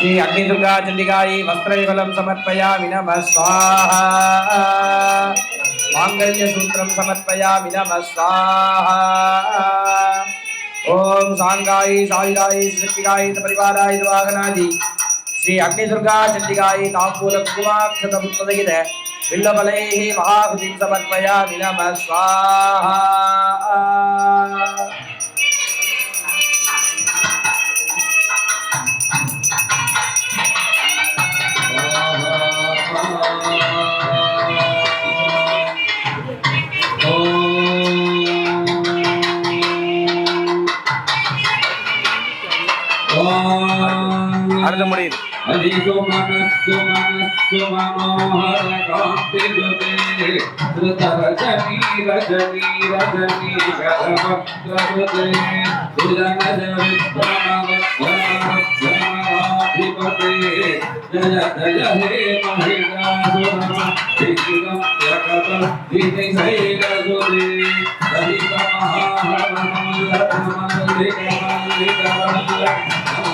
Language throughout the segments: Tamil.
श्री अग्निदुर्गा चण्डिकायै वस्त्रयुगलं समर्पयामि नमः स्वाहा माङ्गल्यसूत्रं समर्पयामि नमः स्वाहा ॐ साङ्गायै सायुधायै शक्तिकायै परिवाराय वाहनादि श्री अग्निदुर्गा चण्डिकायै ताम्बूलकुमाक्षतमुत्पदगित बिल्लबलैः महाकृतिं समर्पयामि नमः स्वाहा ಹರಿದಮುಡಿದು ಅಧಿಕೋ ಮನಸ್ಸು ಮನಸ್ಸು ಮನೋಹರ ಕಾಂತಿರುತೆ ಧೃತ ರಜನಿ ರಜನಿ ರಜನಿ ಗರವಕ್ರವತೆ ಸುಜನಜ ವಿಶ್ವಮವಕ್ರಮವಕ್ರಮಾಧಿಪತೆ ಜಯ ಜಯ ಹೇ ಮಹಿಷಾಸುರಮ ವಿಶ್ವಂ ಜಗತ ದಿನಿ ಸೈರಸುರೇ ಅಧಿಕ ಮಹಾಹರ ಮಂಗಳ ಮಂಗಳ ಮಂಗಳ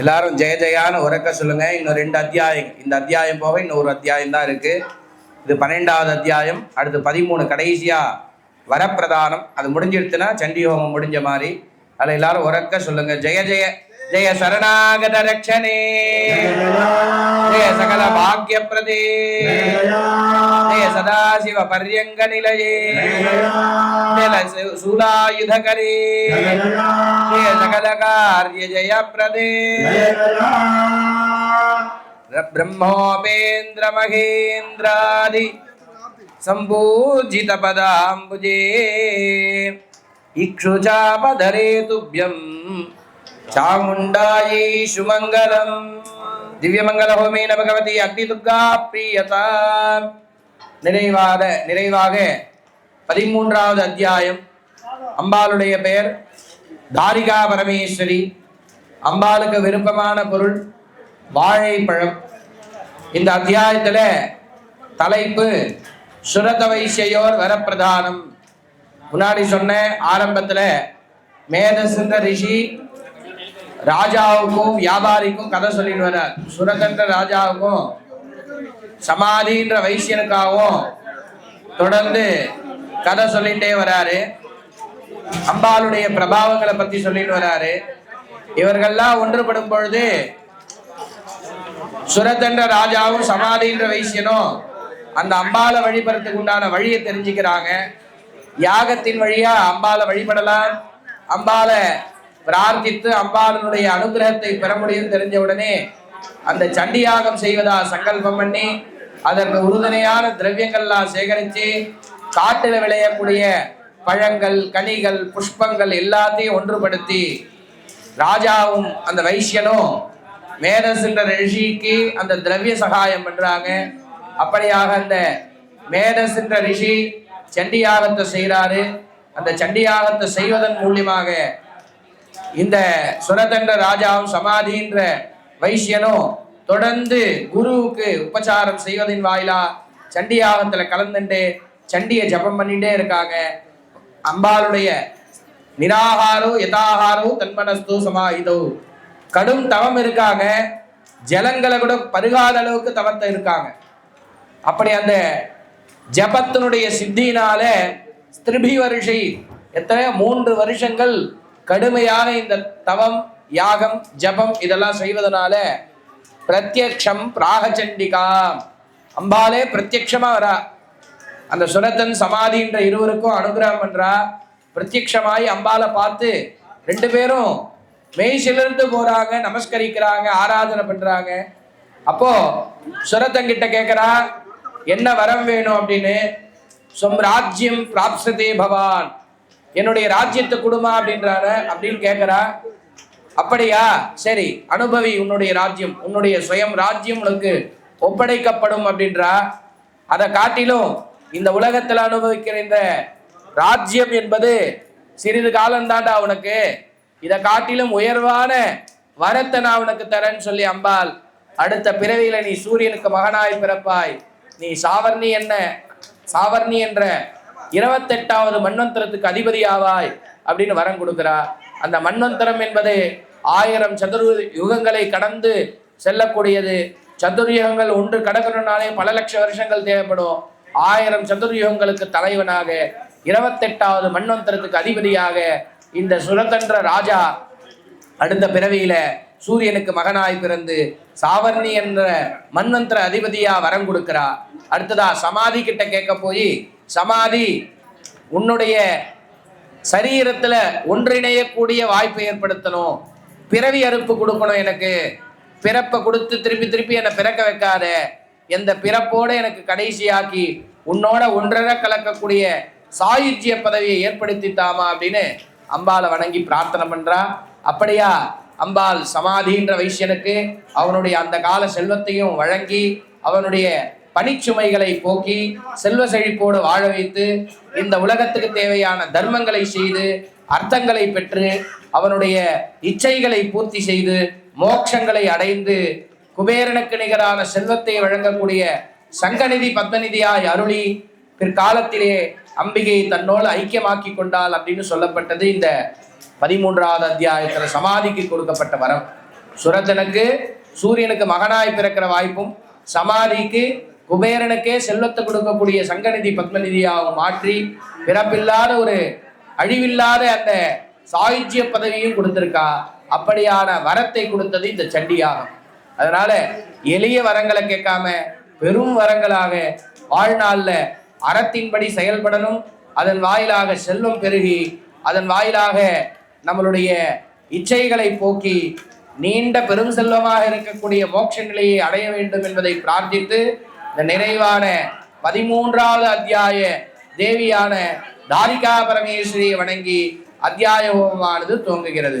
எல்லாரும் ஜெய ஜெயான்னு உறக்க சொல்லுங்க. இன்னும் ரெண்டு அத்தியாயம். இந்த அத்தியாயம் போக இன்னொரு அத்தியாயம் தான் இருக்கு. இது பன்னெண்டாவது அத்தியாயம். அடுத்து பதிமூணு கடைசியா வரப்பிரதானம். அது முடிஞ்சிடுச்சுன்னா சண்டி ஹோமம் முடிஞ்ச மாதிரி. அதில் எல்லாரும் உறக்க சொல்லுங்க. ஜெய ஜெய ஜெய சரணாகத ரக்ஷனே. ஜெய சகல பாக்கிய பிரதே సదాశివ పర్యంగ నిలయే. సకల కార్య జయ ప్రదే. బ్రహ్మోపేంద్ర మహేంద్రాది సంభూజిత పదాంబుజే. ఇక్షుచాపధరే తుభ్యం చాముండాయీషు మంగళం. దివ్యమంగళ హోమేన భగవతి అగ్నిదుర్గా ప్రియత நிறைவாக நிறைவாக பதிமூன்றாவது அத்தியாயம். அம்பாளுடைய பெயர் தாரிகா பரமேஸ்வரி. அம்பாளுக்கு விருப்பமான பொருள் வாழைப்பழம். இந்த அத்தியாயத்தில் தலைப்பு சுரத வைசியோர் வரப்பிரதானம். முன்னாடி சொன்ன ஆரம்பத்தில் மேதசிந்த ரிஷி ராஜாவுக்கும் வியாபாரிக்கும் கதை சொல்லிட்டு வர்றார். சுரதன்ற ராஜாவுக்கும் சமாதின்ற வைசியனுக்காகவும் தொடர்ந்து கதை சொல்லிட்டே வராரு. அம்பாளுடைய பிரபாவங்களை பத்தி சொல்லிட்டு வராரு. இவர்கள்லாம் ஒன்றுபடும் பொழுது சுரத்தன்ற ராஜாவும் சமாதின்ற வைசியனும் அந்த அம்பாளை வழிபடுறதுக்கு உண்டான வழியை தெரிஞ்சுக்கிறாங்க. யாகத்தின் வழியா அம்பாளை வழிபடலாம். அம்பாளை பிரார்த்தித்து அம்பாளனுடைய அனுகிரகத்தை பெற முடியும் தெரிஞ்ச உடனே அந்த சண்டியாகம் செய்வதா சங்கல்பம் பண்ணி அதற்கு உறுதுணையான திரவியங்கள்லாம் சேகரித்து காட்டில் விளையக்கூடிய பழங்கள் கனிகள் புஷ்பங்கள் எல்லாத்தையும் ஒன்றுபடுத்தி ராஜாவும் அந்த வைசியனும் மேதசின்ற ரிஷிக்கு அந்த திரவிய சகாயம் பண்றாங்க. அப்படியாக அந்த மேதசின்ற ரிஷி சண்டியாகத்தை செய்கிறாரு அந்த சண்டியாகத்தை செய்வதன் மூலியமாக இந்த சுரதண்ட ராஜாவும் சமாதின்ற வைசியனும் தொடர்ந்து குருவுக்கு உபச்சாரம் செய்வதின் வாயிலா சண்டியாகத்துல கலந்துட்டு சண்டியை ஜபம் பண்ணிட்டே இருக்காங்க. அம்பாளுடைய நிராகாரோ யதாகாரோ தன்மனஸ்து சமாஹிதோ கடும் தவம் இருக்காங்க. ஜலங்களை கூட பருகாத அளவுக்கு தவத்தை இருக்காங்க. அப்படி அந்த ஜபத்தினுடைய சித்தியினால ஸ்திரிபி வருஷை எத்தனையோ மூன்று வருஷங்கள் கடுமையாக இந்த தவம் யாகம் ஜபம் இதெல்லாம் செய்வதனால பிரத்யக்ஷம் பிராகச்சண்டிகா. அம்பாலே பிரத்யக்ஷமா வரா. அந்த சுரத்தன் சமாதின்ற இருவருக்கும் அனுகிரகம் பண்றா. பிரத்யக்ஷமாய் அம்பாலை பார்த்து ரெண்டு பேரும் மெய் சிலிர்ந்து போறாங்க நமஸ்கரிக்கிறாங்க ஆராதனை பண்றாங்க. அப்போ சுரத்தங்கிட்ட கேட்கிறா என்ன வரம் வேணும்? அப்படின்னு. சொம்ராஜ்யம் பிராப்சதே பவான். என்னுடைய ராஜ்யத்தை கொடுமா அப்படின்றாரு. அப்படின்னு கேட்கிறா அப்படியா? சரி அனுபவி உன்னுடைய ராஜ்யம் உன்னுடைய சுயம் ராஜ்யம் உனக்கு ஒப்படைக்கப்படும் அப்படின்றா? அதை காட்டிலும் இந்த உலகத்தில் அனுபவிக்கிற இந்த ராஜ்யம் என்பது சிறிது காலம்தான்டா உனக்கு. இதை காட்டிலும் உயர்வான வரத்தை நான் உனக்கு தரேன்னு சொல்லி அம்பாள் அடுத்த பிறவியில நீ சூரியனுக்கு மகனாய் பிறப்பாய். நீ சாவர்ணி என்ன? சாவர்ணி என்ற இருபத்தெட்டாவது மன்வந்தரத்துக்கு அதிபதி ஆவாய் அப்படின்னு வரம் கொடுக்குறா. அந்த மன்வந்தரம் என்பது ஆயிரம் சதுரு யுகங்களை கடந்து செல்லக்கூடியது. சதுர்யுகங்கள் ஒன்று கடக்கணும்னாலே பல லட்ச வருஷங்கள் தேவைப்படும். ஆயிரம் சதுர்யுகங்களுக்கு தலைவனாக இருபத்தெட்டாவது மன்வந்தரத்துக்கு அதிபதியாக இந்த சுரதன்ற ராஜா அடுத்த பிறவியில சூரியனுக்கு மகனாய் பிறந்து சாவர்ணி என்ற மன்வந்தர அதிபதியா வரம் கொடுக்கிறா அடுத்ததா சமாதி கிட்ட கேட்க போய் சமாதி உன்னுடைய சரீரத்துல ஒன்றிணையக்கூடிய வாய்ப்பை ஏற்படுத்தணும். பிறவி அறுப்பு கொடுக்கணும் எனக்கு. பிறப்பை கொடுத்து திருப்பி திருப்பி என்னை பிறக்க வைக்காத. எந்த பிறப்போட எனக்கு கடைசியாக்கி உன்னோட ஒன்றரை கலக்கக்கூடிய சாயுஜ்ய பதவியை ஏற்படுத்தி தாமா அப்படின்னு அம்பாளை வணங்கி பிரார்த்தனை பண்றா. அப்படியா? அம்பாள் சமாதின்ற வைசியனுக்கு அவனுடைய அந்த கால செல்வத்தையும் வழங்கி அவனுடைய பணிச்சுமைகளை போக்கி செல்வ செழிப்போடு வாழ வைத்து இந்த உலகத்துக்கு தேவையான தர்மங்களை செய்து அர்த்தங்களை பெற்று அவனுடைய இச்சைகளை பூர்த்தி செய்து மோட்சங்களை அடைந்து குபேரனுக்கு நிகரான செல்வத்தை வழங்கக்கூடிய சங்கநிதி பத்மநிதியாய் அருளி பிற்காலத்திலே அம்பிகை தன்னோடு ஐக்கியமாக்கி கொண்டாள் அப்படின்னு சொல்லப்பட்டது இந்த பதிமூன்றாவது அத்தியாயத்தில் சமாதிக்கு கொடுக்கப்பட்ட வரம். சுரத்தனுக்கு சூரியனுக்கு மகனாய் பிறக்கிற வாய்ப்பும் சமாதிக்கு குபேரனுக்கே செல்வத்தை கொடுக்கக்கூடிய சங்கநிதி பத்மநிதியாக மாற்றி பிறப்பில்லாத ஒரு அழிவில்லாத அந்த சாயுஜ்ய பதவியும் கொடுத்திருக்கா. அப்படியான வரத்தை கொடுத்தது இந்த சண்டியாகும். அதனால எளிய வரங்களை கேட்காம பெரும் வரங்களாக வாழ்நாளில் அறத்தின்படி செயல்படணும். அதன் வாயிலாக செல்வம் பெருகி அதன் வாயிலாக நம்மளுடைய இச்சைகளை போக்கி நீண்ட பெரும் செல்வமாக இருக்கக்கூடிய மோட்ச நிலையை அடைய வேண்டும் என்பதை பிரார்த்தித்து இந்த நிறைவான பதிமூன்றாவது அத்தியாய தேவியான தாரிகா பரமேஸ்வரியை வணங்கி அத்தியாய ஹோமமானது துவங்குகிறது.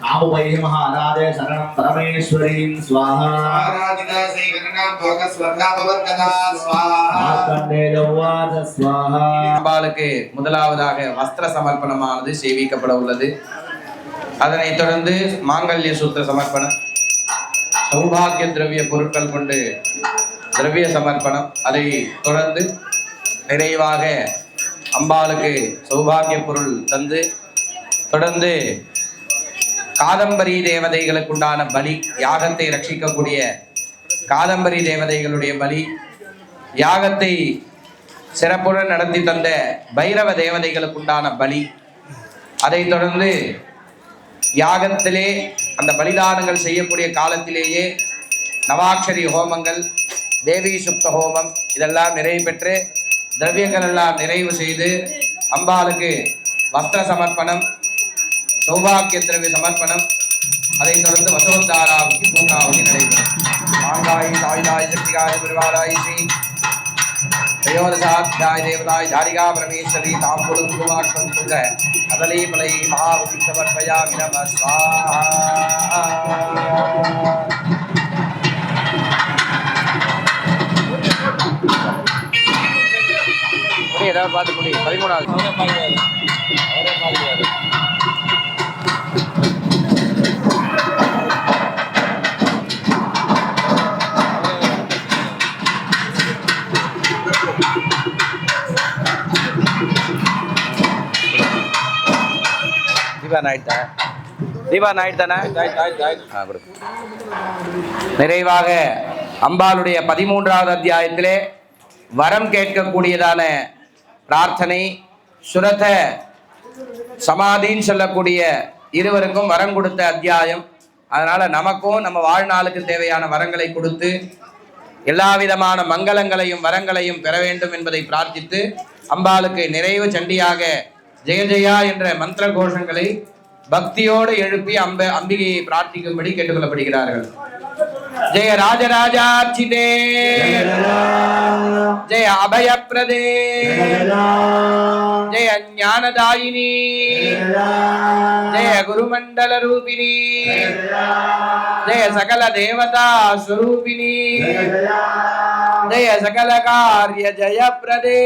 ఆముపైమ ఆరాధే శరణం పరమేశ్వరీం స్వాహా ఆరాధితా శ్రీకరణం భోగ அம்பாளுக்கு முதலாவதாக வஸ்திர சமர்ப்பணமானது சேவிக்கப்பட உள்ளது. அதனைத் தொடர்ந்து மாங்கல்ய சூத்திர சமர்ப்பணம் சௌபாகிய திரவிய பொருட்கள் கொண்டு திரவிய சமர்ப்பணம் அதை தொடர்ந்து நிறைவாக அம்பாளுக்கு சௌபாகிய பொருள் தந்து தொடர்ந்து காதம்பரி தேவதைகளுக்குண்டான பலி யாகத்தை ரட்சிக்கக்கூடிய காதம்பரி தேவதைகளுடைய பலி யாகத்தை சிறப்புடன் நடத்தி தந்த பைரவ தேவதைகளுக்குண்டான பலி. அதைத் தொடர்ந்து யாகத்திலே அந்த பலிதானங்கள் செய்யக்கூடிய காலத்திலேயே நவாட்சரி ஹோமங்கள் தேவி சுப்த ஹோமம் இதெல்லாம் நிறைவு பெற்று திரவியங்கள் எல்லாம் நிறைவு செய்து அம்பாளுக்கு வஸ்திர சமர்ப்பணம் சௌபாக்கிய திரவிய சமர்ப்பணம் அதைத் தொடர்ந்து வசவந்தாராவுக்கு பூங்காவதி நடைபெறும் மாங்காய் தாய்தாய் சக்திகாய் பெருவாராய் ஸ்ரீ त्रयोदशाध्याय देवताय धारिका परमेश्वरी ताम्बूलं गुरुवाक्तं सुग कदली फलै महावती समर्पयामि नमः स्वाहा ஏதாவது பார்த்து முடி பதிமூணாவது தீபா நாயுடு தான்? தீபா நாயுடு தானே? நிறைவாக அம்பாளுடைய பதிமூன்றாவது அத்தியாயத்திலே வரம் கேட்கக்கூடியதான பிரார்த்தனை சுரத சமாதின்னு சொல்லக்கூடிய இருவருக்கும் வரம் கொடுத்த அத்தியாயம். அதனால நமக்கும் நம்ம வாழ்நாளுக்கு தேவையான வரங்களை கொடுத்து எல்லா விதமான மங்களங்களையும் வரங்களையும் பெற வேண்டும் என்பதை பிரார்த்தித்து அம்பாளுக்கு நிறைவு சண்டியாக ஜெய ஜெயா என்ற மந்திர கோஷங்களை பக்தியோடு எழுப்பி அம்ப அம்பிகையை பிரார்த்திக்கும்படி கேட்டுக்கொள்ளப்படுகிறார்கள். ஜெய ராஜராஜார்ச்சிதே ஜெய அபயப்பிரதே. ஜெய ஞானதாயினி. ஜெய குருமண்டல ரூபிணி ஜெய சகல தேவதா ஸ்வரூபிணி ஜெய சகல காரிய ஜெயப்பிரதே.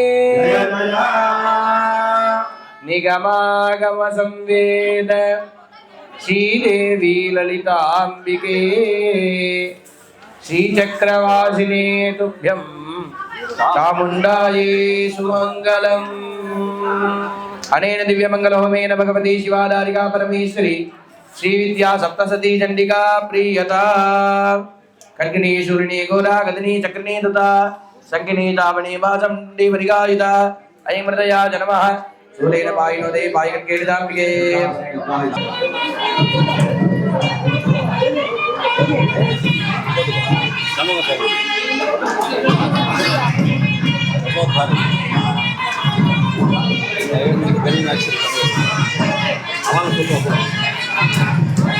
నిగమాగమ సంవేద శ్రీదేవి లలితాంబికే శ్రీచక్రవాసినే తుభ్యం చాముండాయే సుమంగళం అనేన దివ్యమంగళహోమేన భగవతి శివాదారిగా పరమేశ్వరి శ్రీ విద్యా సప్తసతీ చండికా ప్రియత కంకిణీ సూర్యుని గోరా గదిని చక్రిణీ దుత సంకినీ తామణి వాచం పరిగాయుత అయమృతయా జనమ துளையில பாயினோதே பாய்கள் கேடுதாம்பிகே அவங்க சொல்லுவாங்க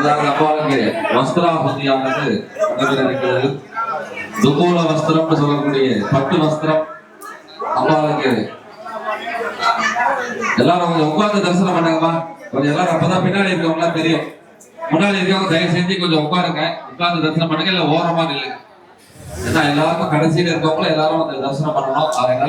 அடுத்ததாக அப்பாவுக்கு வஸ்திராபதியானது நடைபெற இருக்கிறது துகூல வஸ்திரம்னு சொல்லக்கூடிய பட்டு வஸ்திரம். அம்பாளுக்கு எல்லாரும் கொஞ்சம் உட்கார்ந்து தரிசனம் பண்ணுங்கம்மா. கொஞ்சம் எல்லாரும் அப்பதான் பின்னாடி இருக்கவங்க எல்லாம் தெரியும். முன்னாடி இருக்கவங்க தயவு செஞ்சு கொஞ்சம் உட்காருங்க. உட்கார்ந்து தரிசனம் பண்ணுங்க இல்ல ஓரமா நில்லுங்க. ஏன்னா எல்லாருக்கும் கடைசியில இருக்கவங்களும் எல்லாரும் வந்து தரிசனம் பண்ணணும். அதனால